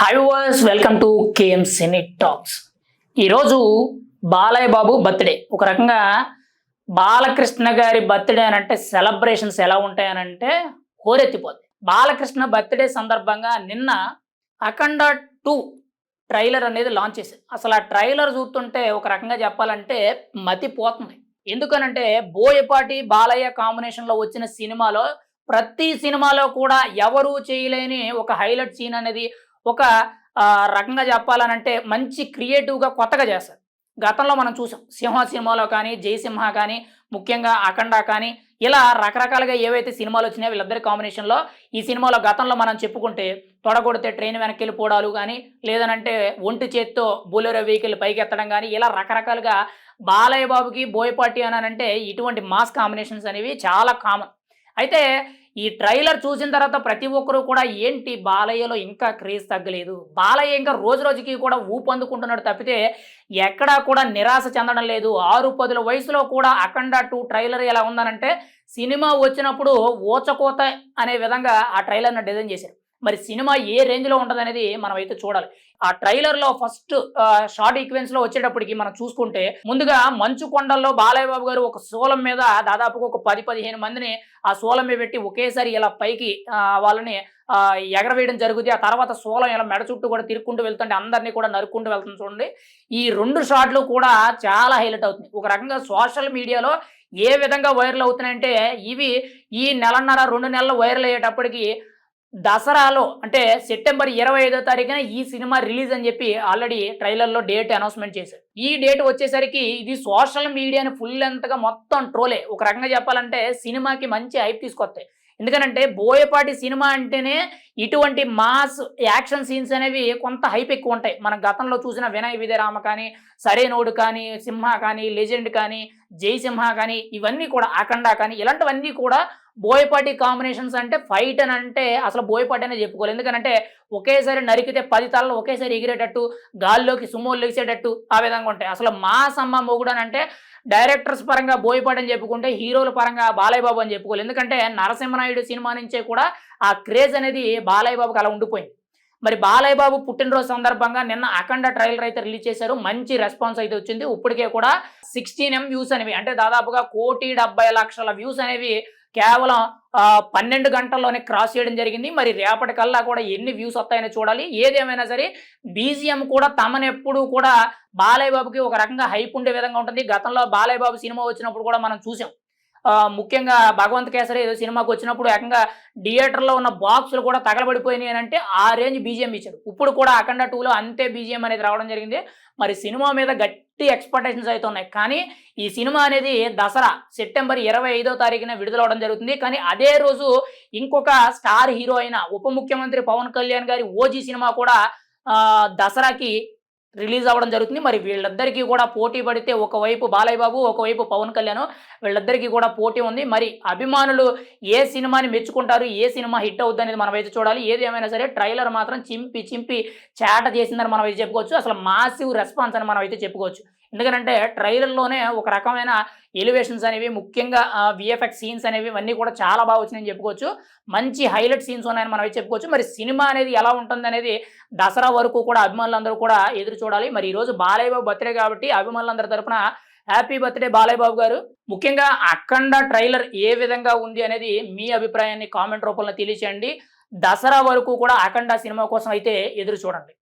Hi was welcome to KM cine talks ఈరోజు బాలయ్య బాబు birthday ఒక రకంగా బాలకృష్ణ గారి బర్త్డే అని అంటే సెలబ్రేషన్స్ ఎలా ఉంటాయనంటే హోరెత్తిపోతాయి బాలకృష్ణ బర్త్డే సందర్భంగా నిన్న అఖండ టూ ట్రైలర్ అనేది లాంచ్ చేశారు. అసలు ఆ ట్రైలర్ చూస్తుంటే ఒక రకంగా చెప్పాలంటే మతిపోతుంది. ఎందుకనంటే బోయపాటి బాలయ్య కాంబినేషన్లో వచ్చిన సినిమాలో ప్రతి సినిమాలో కూడా ఎవరు చేయలేని ఒక హైలైట్ సీన్ అనేది ఒక రకంగా చెప్పాలనంటే మంచి క్రియేటివ్గా కొత్తగా చేస్తారు. గతంలో మనం చూసాం. సింహ సినిమాలో కానీ జయసింహ కానీ ముఖ్యంగా అఖండ కానీ ఇలా రకరకాలుగా ఏవైతే సినిమాలు వచ్చినాయో వీళ్ళిద్దరి కాంబినేషన్లో ఈ సినిమాలో గతంలో మనం చెప్పుకుంటే తొడగొడితే ట్రైన్ వెనక్కి వెళ్ళిపోవడాలు కానీ లేదనంటే ఒంటి చేత్తో బొలెరో వెహికల్ పైకి ఎత్తడం కానీ ఇలా రకరకాలుగా బాలయ్య బాబుకి బోయపాటి అని అంటే ఇటువంటి మాస్ కాంబినేషన్స్ అనేవి చాలా కామన్. అయితే ఈ ట్రైలర్ చూసిన తర్వాత ప్రతి ఒక్కరూ కూడా ఏంటి బాలయ్యలో ఇంకా క్రేజ్ తగ్గలేదు? బాలయ్య ఇంకా రోజు రోజుకి కూడా ఊపందుకుంటున్నాడు తప్పితే ఎక్కడా కూడా నిరాశ చెందడం లేదు. ఆరు పదుల వయసులో కూడా అఖండ టూ ట్రైలర్ ఎలా ఉందనంటే సినిమా వచ్చినప్పుడు ఓచకోత అనే విధంగా ఆ ట్రైలర్ను డిజైన్ చేశారు. మరి సినిమా ఏ రేంజ్లో ఉంటుంది అనేది మనం అయితే చూడాలి. ఆ ట్రైలర్లో ఫస్ట్ షార్ట్ ఈక్వెన్స్లో వచ్చేటప్పటికి మనం చూసుకుంటే ముందుగా మంచు కొండల్లో బాలయ్య బాబు గారు ఒక సోలం మీద దాదాపుగా ఒక పది పదిహేను మందిని ఆ సోలం మీద పెట్టి ఒకేసారి ఇలా పైకి వాళ్ళని ఎగరవేయడం జరుగుతుంది ఆ తర్వాత సోలం ఇలా మెడ చుట్టూ కూడా తిరుక్కుంటూ వెళ్తుంటే అందరినీ కూడా నరుక్కుంటూ వెళ్తుంది చూడండి. ఈ రెండు షాట్లు కూడా చాలా హైలైట్ అవుతుంది ఒక రకంగా సోషల్ మీడియాలో ఏ విధంగా వైరల్ అవుతున్నాయంటే ఇవి ఈ నెలన్నర రెండు నెలలు వైరల్ అయ్యేటప్పటికి దసరాలో అంటే సెప్టెంబర్ ఇరవై ఐదో తారీఖున ఈ సినిమా రిలీజ్ అని చెప్పి ఆల్రెడీ ట్రైలర్లో డేట్ అనౌన్స్మెంట్ చేశారు. ఈ డేట్ వచ్చేసరికి ఇది సోషల్ మీడియాని ఫుల్ లెంత్గా మొత్తం ట్రోలే. ఒక రకంగా చెప్పాలంటే సినిమాకి మంచి హైప్ తీసుకొస్తాయి. ఎందుకనంటే బోయపాటి సినిమా అంటేనే ఇటువంటి మాస్ యాక్షన్ సీన్స్ అనేవి కొంత హైప్ ఎక్కువ ఉంటాయి. మన గతంలో చూసిన వినయ్ విజయరామ కానీ సరైనోడు కానీ సింహ కానీ లెజెండ్ కానీ జయసింహ కానీ ఇవన్నీ కూడా అఖండ కానీ ఇలాంటివన్నీ కూడా బోయపాటి కాంబినేషన్స్ అంటే ఫైట్ అని అంటే అసలు బోయపాటి అనేది చెప్పుకోవాలి. ఎందుకంటే ఒకేసారి నరికితే పది తలలు ఒకేసారి ఎగిరేటట్టు గాల్లోకి సుమోలు లేచేటట్టు ఆ విధంగా ఉంటాయి. అసలు మా సమ్మ మొగుడు అని అంటే డైరెక్టర్స్ పరంగా బోయపాటి అని చెప్పుకుంటే హీరోల పరంగా బాలయ్య బాబు అని చెప్పుకోవాలి. ఎందుకంటే నరసింహనాయుడు సినిమా నుంచే కూడా ఆ క్రేజ్ అనేది బాలయ్య బాబుకి అలా ఉండిపోయింది. మరి బాలయ్య బాబు పుట్టినరోజు సందర్భంగా నిన్న అఖండ ట్రైలర్ అయితే రిలీజ్ చేశారు. మంచి రెస్పాన్స్ అయితే వచ్చింది. ఇప్పటికే కూడా సిక్స్టీన్ ఎం వ్యూస్ అనేవి అంటే దాదాపుగా కోటి డెబ్బై లక్షల వ్యూస్ అనేవి కేవలం పన్నెండు గంటల్లోనే క్రాస్ చేయడం జరిగింది. మరి రేపటికల్లా కూడా ఎన్ని వ్యూస్ వస్తాయని చూడాలి. ఏదేమైనా సరే బీజిఎం కూడా తమనెప్పుడు కూడా బాలయ్య బాబుకి ఒక రకంగా హైప్ ఉండే విధంగా ఉంటుంది. గతంలో బాలయ్య బాబు సినిమా వచ్చినప్పుడు కూడా మనం చూసాం. ముఖ్యంగా భగవంత్ కేసరి ఏదో సినిమాకి వచ్చినప్పుడు ఏకంగా థియేటర్లో ఉన్న బాక్సులు కూడా తగలబడిపోయినాయి అని అంటే ఆ రేంజ్ బీజిఎం ఇచ్చారు ఇప్పుడు కూడా అఖండ టూలో అంతే బీజిఎం అనేది రావడం జరిగింది. మరి సినిమా మీద గట్టి ఎక్స్పెక్టేషన్స్ అయితే ఉన్నాయి. కానీ ఈ సినిమా అనేది దసరా సెప్టెంబర్ ఇరవై ఐదో తారీఖున విడుదలవడం జరుగుతుంది. కానీ అదే రోజు ఇంకొక స్టార్ హీరో అయిన ఉప ముఖ్యమంత్రి పవన్ కళ్యాణ్ గారి ఓజీ సినిమా కూడా దసరాకి రిలీజ్ అవ్వడం జరుగుతుంది. మరి వీళ్ళిద్దరికీ కూడా పోటీ పడితే ఒకవైపు బాలయ్య బాబు ఒకవైపు పవన్ కళ్యాణ్ వీళ్ళిద్దరికీ కూడా పోటీ ఉంది. మరి అభిమానులు ఏ సినిమాని మెచ్చుకుంటారు? ఏ సినిమా హిట్ అవుద్ది అనేది మనం అయితే చూడాలి. ఏది ఏమైనా సరే ట్రైలర్ మాత్రం చింపి చింపి చేట చేసిందని మనం అయితే చెప్పుకోవచ్చు. అసలు మాసివ్ రెస్పాన్స్ అని మనం అయితే చెప్పుకోవచ్చు. ఎందుకంటే ట్రైలర్లోనే ఒక రకమైన ఎలివేషన్స్ అనేవి ముఖ్యంగా విఎఫ్ఎక్స్ సీన్స్ అనేవి ఇవన్నీ కూడా చాలా బాగా వచ్చినాయని చెప్పుకోవచ్చు. మంచి హైలైట్ సీన్స్ ఉన్నాయని మనం చెప్పుకోవచ్చు. మరి సినిమా అనేది ఎలా ఉంటుంది అనేది దసరా వరకు కూడా అభిమానులందరూ కూడా ఎదురు చూడాలి. మరి ఈరోజు బాలయ్యబాబు బర్త్డే కాబట్టి అభిమానులందరి తరఫున హ్యాపీ బర్త్డే బాలయ్య బాబు గారు. ముఖ్యంగా అఖండ ట్రైలర్ ఏ విధంగా ఉంది అనేది మీ అభిప్రాయాన్ని కామెంట్ రూపంలో తెలియచేయండి. దసరా వరకు కూడా అఖండ సినిమా కోసం అయితే ఎదురు చూడండి.